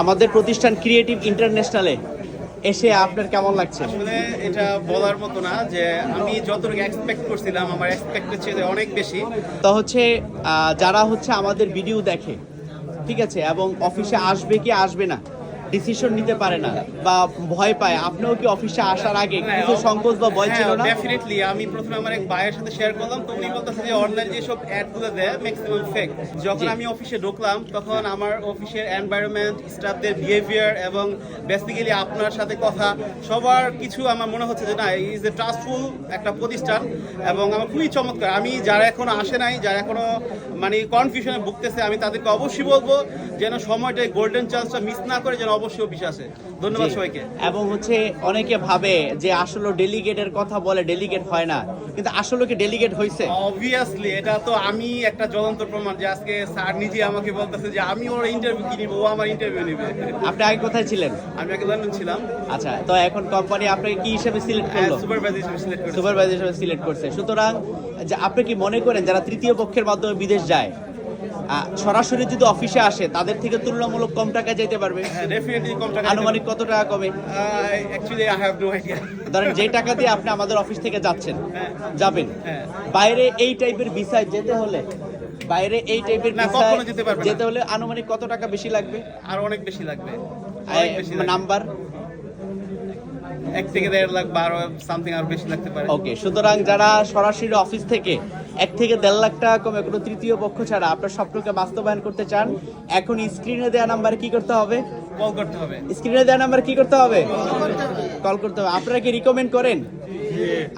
আমাদের প্রতিষ্ঠান ক্রিয়েটিভ ইন্টারন্যাশনালে এসে আপনার কেমন লাগছে? আসলে এটা বলার মতো না যে আমি যতটুকু এক্সপেক্ট করছিলাম আমার এক্সপেক্ট হচ্ছে যে অনেক বেশি। তো হচ্ছে যারা হচ্ছে আমাদের ভিডিও দেখে ঠিক আছে? এবং অফিসে আসবে কি আসবে না? ডিসিশন নিতে পারে না বা ভয় পায়। আপনিও কি অফিসে আসার আগে কিছু সংকোচ বা ভয় ছিল না? ডেফিনেটলি আমি প্রথমে আমার এক ভাইয়ের সাথে শেয়ার করলাম। তো উনি বলতেছে যে অনলাইন যেসব অ্যাডগুলো দেয় ম্যাক্সিমাম ফেক যখন আমি অফিসে ঢুকলাম তখন আমার অফিসের এনভায়রনমেন্ট স্টাফদের বিহেভিয়ার এবং বেসিক্যালি আপনার সাথে কথা সবার কিছু আমার মনে হচ্ছে যে না ইজ এ ট্রাস্টফুল একটা প্রতিষ্ঠান এবং আমার খুবই চমৎকার। আমি যারা এখনও আসে নাই যারা এখনও মানে কনফিউশনে ভুগতেছে আমি তাদেরকে অবশ্যই বলব যেন সময়টা গোল্ডেন চান্সটা মিস না করে যেন অবশ্যই অফিসে আসে ধন্যবাদ সবাইকে। এবং হচ্ছে অনেকে ভাবে যে আসলে ডেলিগেটের কথা বলে ডেলিগেট হয় না। কিন্তু আসলে কি ডেলিগেট হয়েছে অবভিয়াসলি এটা তো আমি একটা জ্বলন্ত প্রমাণ যে আজকে স্যার নিজে আমাকে বলতেছে যে আমি ওর ইন্টারভিউ কি নিব ও আমার ইন্টারভিউ নিবে। আপনি আগে কোথায় ছিলেন? আমি আগে লন্ডন ছিলাম। আচ্ছা তো এখন কোম্পানি আপনাকে কি হিসেবে সিলেক্ট করল? সুপারভাইজার হিসেবে সিলেক্ট করেছি। সুপারভাইজার হিসেবে সিলেক্ট করছে। সুতরাং যে আপনি কি মনে করেন যারা তৃতীয় পক্ষের মাধ্যমে বিদেশ যায় সরাসরি যদি অফিসে আসে তাদের থেকে তুলনামূলক কম টাকা যেতে পারবে। হ্যাঁ ডেফিনেটলি কম টাকা আনুমানিক কত টাকা কমে? Actually I have no idea ধরেন যে টাকা দিয়ে আপনি আমাদের অফিস থেকে যাচ্ছেন হ্যাঁ। যাবেন হ্যাঁ। বাইরে এই টাইপের ভিসায় যেতে হলে বাইরে এই টাইপের না, ভিসায় যেতে হলে আনুমানিক কত টাকা বেশি লাগবে? আর অনেক বেশি লাগবে। নাম্বার এক থেকে দেড় লাখ বারো সামথিং আর বেশি লাগতে পারে। ওকে সুতরাং যারা সরাসরি অফিস থেকে এক থেকে দেড় লাখ টাকা কমে কোনো তৃতীয় পক্ষ ছাড়া। আপনার স্বপ্নকে বাস্তবায়ন করতে চান এখন স্ক্রিনে দেওয়া নাম্বারে কি করতে হবে? কল করতে হবে। স্ক্রিনে দেওয়া নাম্বার কি করতে হবে? কল করতে হবে। আপনারা কি রিকমেন্ড করেন?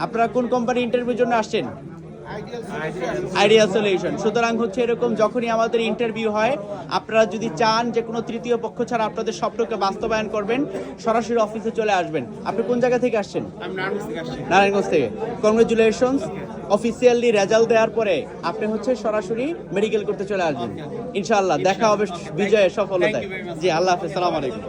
আপনারা কোন কোম্পানি ইন্টারভিউর জন্য আসছেন? আইডিয়া সলিউশন সুতরাং হচ্ছে এরকম যখনই আমাদের ইন্টারভিউ হয় আপনারা যদি চান যে কোনো তৃতীয় পক্ষ ছাড়া আপনাদের স্বপ্নকে বাস্তবায়ন করবেন সরাসরি অফিসে চলে আসবেন। আপনি কোন জায়গা থেকে আসছেন? নারায়ণগঞ্জ থেকে কংগ্রেচুলেশনস অফিসিয়ালি রেজাল্ট দেওয়ার পরে আপনি হচ্ছে সরাসরি মেডিকেল করতে চলে আসবেন। ইনশাআল্লাহ দেখা হবে বিজয়ের সফলতায়. জি আল্লাহ হাফেজ সালাম আলাইকুম।